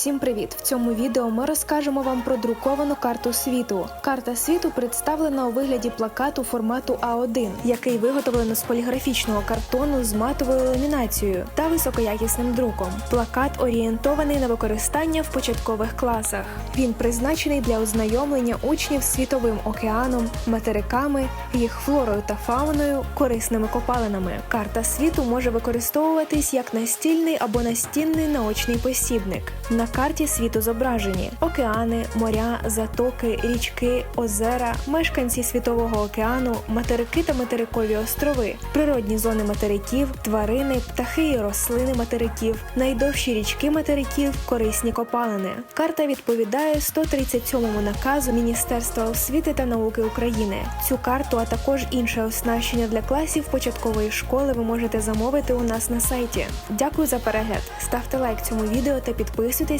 Всім привіт! В цьому відео ми розкажемо вам про друковану карту світу. Карта світу представлена у вигляді плакату формату А1, який виготовлено з поліграфічного картону з матовою ламінацією та високоякісним друком. Плакат орієнтований на використання в початкових класах. Він призначений для ознайомлення учнів з світовим океаном, материками, їх флорою та фауною, корисними копалинами. Карта світу може використовуватись як настільний або настінний наочний посібник. На карті світу зображені океани, моря, затоки, річки, озера, мешканці світового океану, материки та материкові острови, природні зони материків, тварини, птахи і рослини материків, найдовші річки материків, корисні копалини. Карта відповідає 137-му наказу Міністерства освіти та науки України. Цю карту, а також інше оснащення для класів початкової школи ви можете замовити у нас на сайті. Дякую за перегляд. Ставте лайк цьому відео та підписуйтесь